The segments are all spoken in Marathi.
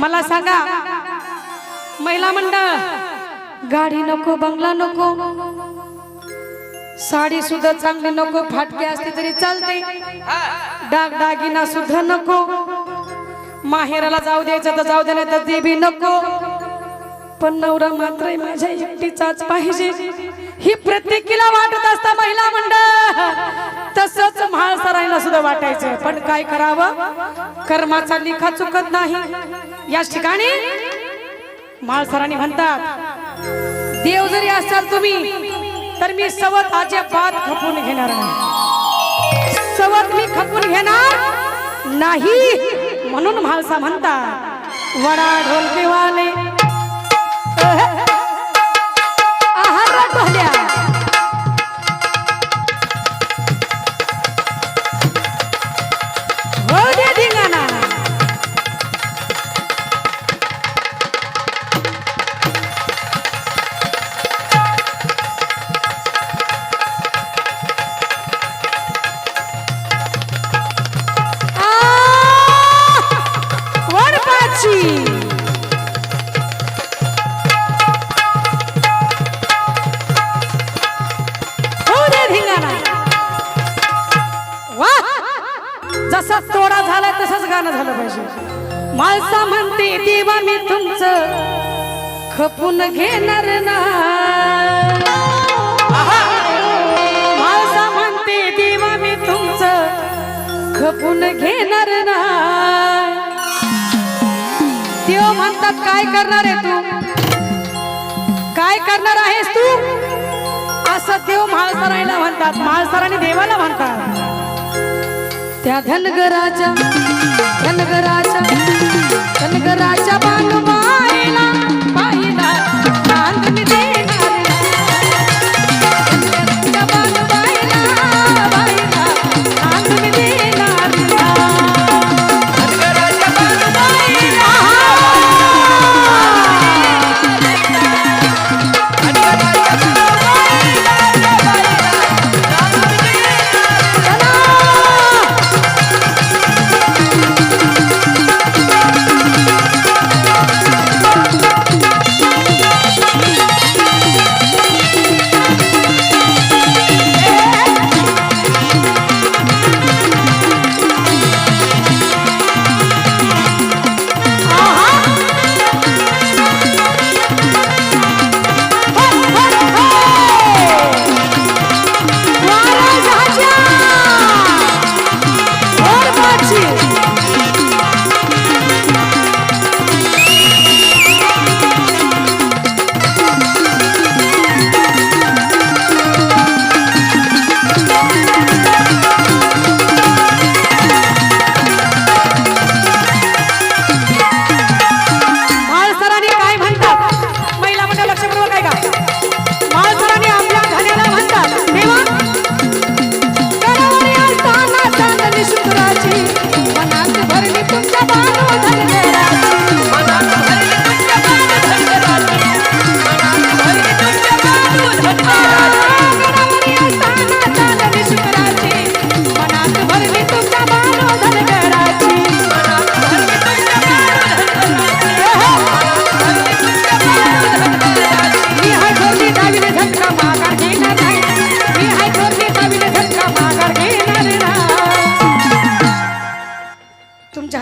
मला सांगा महिला मंडळ गाडी नको बंगला नको साडी सुद्धा चांगली नको फाटके असते तरी चालते. डाग सुद्धा नको. माहेराला जाऊ द्यायचं तर जाऊ द्या तर ते बी नको. पण नवरा मात्र माझ्या एकटीचाच पाहिजे. ही प्रत्येकीला वाटत असता महिला मंडळ. तसंच म्हाळसरायला सुद्धा वाटायचं. पण काय करावं? कर्माचा लिखा चुकत नाही. याच ठिकाणी माळसरांनी म्हणतात देव जरी असाल तुम्ही तर मी सवत अजिबात खपून घेणार नाही. सवत मी खपून घेणार नाही. म्हणून म्हाळसा म्हणतात वडा ढोलकेवाले माळसा देवा मी तुमचं खपून घेणार ना माळसा म्हणते देवा मी तुमचं खपून घेणार ना देव म्हणतात काय करणार आहे तू? काय करणार आहेस तू? असं देव म्हाळसरायला म्हणतात म्हाळसराने देवाला म्हणतात. त्या धनगराच्या धनगराच्या धनगराच्या बानुबाईला बाईला चांदणी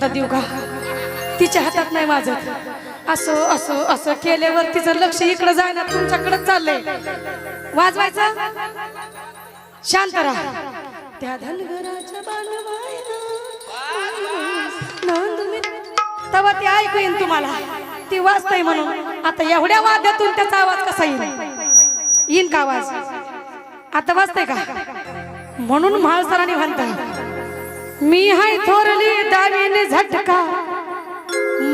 हातात देऊ का? तिच्या हातात नाही माझं असं असं असं केल्यावर तिचं लक्ष इकडं जायना तुमच्याकडेच चाललंय. वाजवायचं? शांत राहा. त्या धनगराच्या ती ऐकून तेव्हा ते ऐकू येईन तुम्हाला. ती वाजतय म्हणून. आता एवढ्या वाद्यातून त्याचा आवाज कसा येईल? येईन का आवाज? आता वाजतय का? म्हणून म्हाळसराने म्हणता मी हाय थोरली दावीने झटका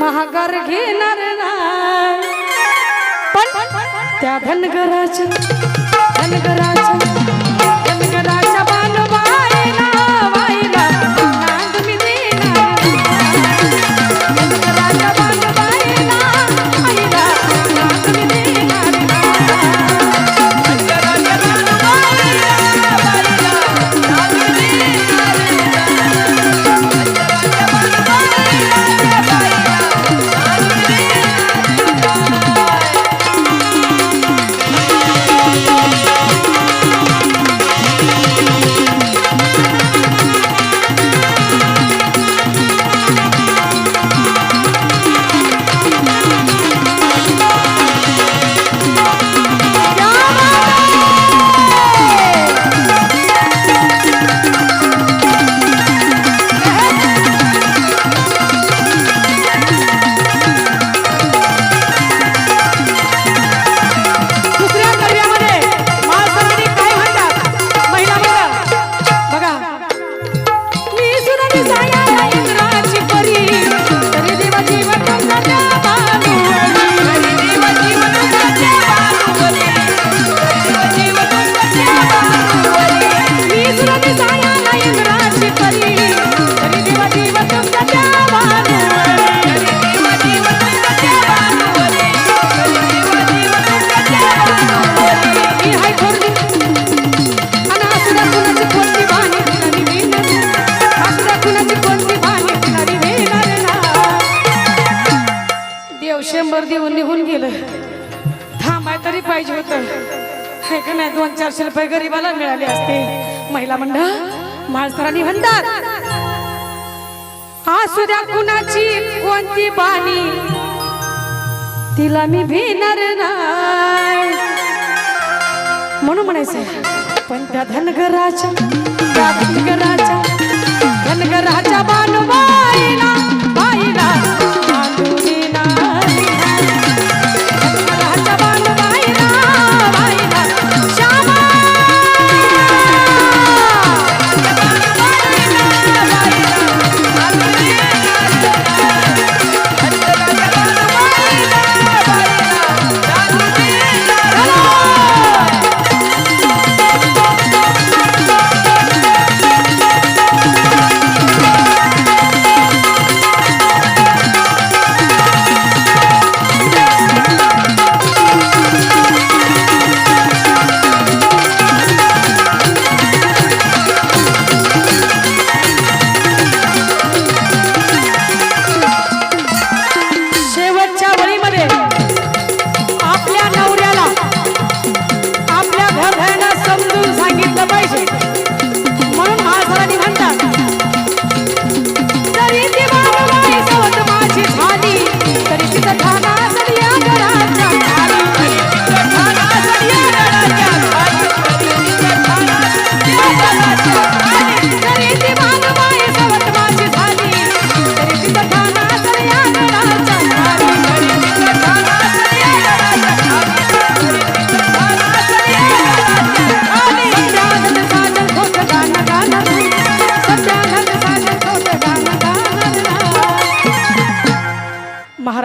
महागार घेणार ना पण त्या धनगराच्या धनगराच्या धनगराच्या शंभर देऊन निघून गेलं थांबाय तरी पाहिजे होतं. हे का नाही? दोन चारशे रुपये गरीबाला मिळाले असते. महिला मंडळ माणसरांनी म्हणतात असू द्या कुणाची कोणती बाणी तिला मी भिणार नाही. म्हणून म्हणायचं पण त्या धनगराच्या धनगराच्या धनगराच्या बाणू बाईला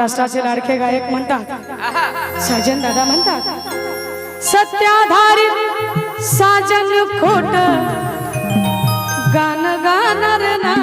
महाराष्ट्राचे लाडके गायक म्हणतात. साजन दादा म्हणतात सत्याधारित साजन खोट. गाणं गाणार ना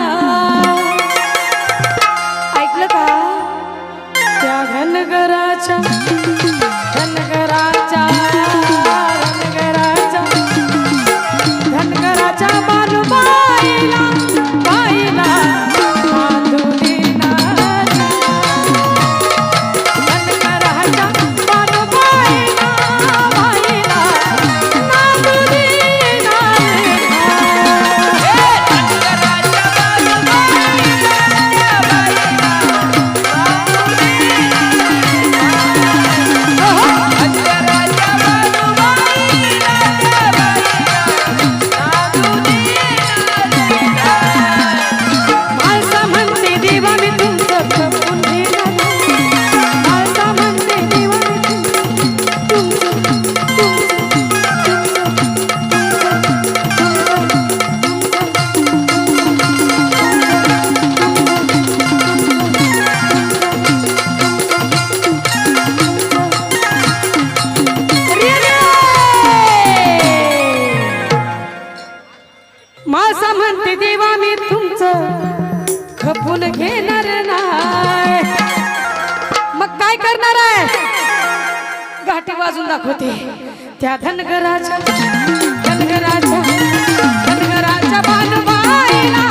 खपून घेणार नाही. मग काय करणार आहे? घाटी वाजून दाखवते. त्या धनगराच्या धनगराच्या धनगराच्या बाईला